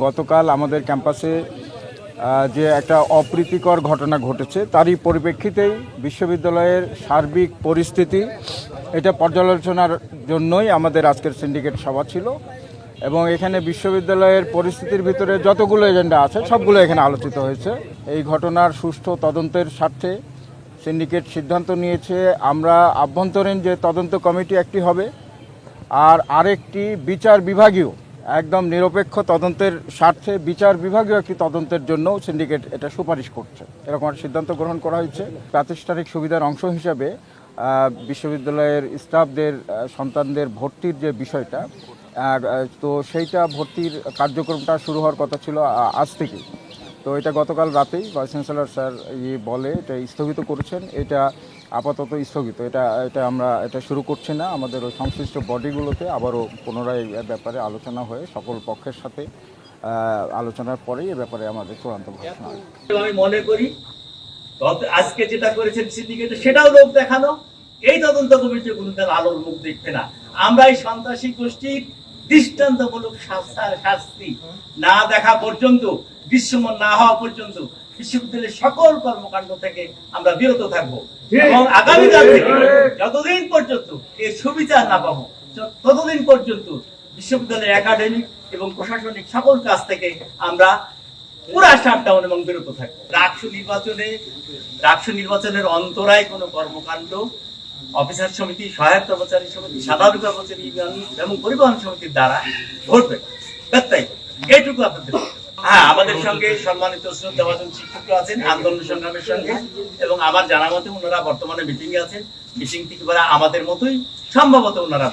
গতকাল আমাদের ক্যাম্পাসে যে একটা অপ্রীতিকর ঘটনা ঘটেছে, তারই পরিপ্রেক্ষিতেই বিশ্ববিদ্যালয়ের সার্বিক পরিস্থিতি, এটা পর্যালোচনার জন্যই আমাদের আজকের সিন্ডিকেট সভা ছিল। এবং এখানে বিশ্ববিদ্যালয়ের পরিস্থিতির ভিতরে যতগুলো এজেন্ডা আছে, সবগুলো এখানে আলোচিত হয়েছে। এই ঘটনার সুষ্ঠু তদন্তের স্বার্থে সিন্ডিকেট সিদ্ধান্ত নিয়েছে, আমরা আভ্যন্তরীণ যে তদন্ত কমিটি একটি হবে, আর আরেকটি বিচার বিভাগীয় একদম নিরপেক্ষ তদন্তের স্বার্থে বিচার বিভাগীয় একটি তদন্তের জন্য সিন্ডিকেট এটা সুপারিশ করছে। এরকম একটা সিদ্ধান্ত গ্রহণ করা হয়েছে। প্রাতিষ্ঠানিক সুবিধার অংশ হিসাবে বিশ্ববিদ্যালয়ের স্টাফদের সন্তানদের ভর্তির যে বিষয়টা তো সেইটা ভর্তির কার্যক্রমটা শুরু হওয়ার কথা ছিল আজ থেকেই। তো এটা গতকাল রাতেই ভাইস চ্যান্সেলর স্যার ইয়ে বলে, এটা স্থগিত করেছেন। এটা আপাতত স্থগিত। এটা এটা আমরা, এটা শুরু করছি না। আমাদের ওই সংশ্লিষ্ট বডিগুলোতে আবারও পুনরায় ব্যাপারে আলোচনা হয়ে সকল পক্ষের সাথে আলোচনার পরেই এ ব্যাপারে আমাদের চূড়ান্ত ঘোষণা। আমি মনে করি আজকে যেটা করেছেন সিন্ডিকেটে, সেটাও লোক দেখানো। এই তদন্ত কমিটি কোনদিন আলোর মুখ দেখবে না। আমরা এই সন্ত্রাসী গোষ্ঠীর দৃষ্টান্তমূলক শাস্তি না দেখা পর্যন্ত দৃশ্যমান না হওয়া পর্যন্ত বিশ্ববিদ্যালয়ের সকল কর্মকাণ্ড থেকে আমরা বিরত থাকব। এবং আগামীকাল থেকে যতদিন পর্যন্ত এর সুবিচার না পাবো ততদিন পর্যন্ত বিশ্ববিদ্যালয়ের একাডেমিক এবং প্রশাসনিক সকল কাজ থেকে আমরা পুরা শাটডাউন এবং বিরত থাকবে। রাকসু নির্বাচনে রাকসু নির্বাচনের অন্তরায় কোনো কর্মকাণ্ড অফিসার সমিতি সহায়ক কর্মচারী সমিতি সাধারণ কর্মচারী এবং পরিবহন সমিতির দ্বারা ঘটবে। এটুকু আপনাদের। হ্যাঁ আমাদের সঙ্গে সম্মানিত শ্রদ্ধাভাজন শিক্ষক আছেন, আন্দোলন সংগ্রামের সঙ্গে, এবং আমার জানা মতে ওনারা বর্তমানে মিটিং এ আছেন। মিটিং থেকে আমাদের মতোই, সম্ভবত ওনারা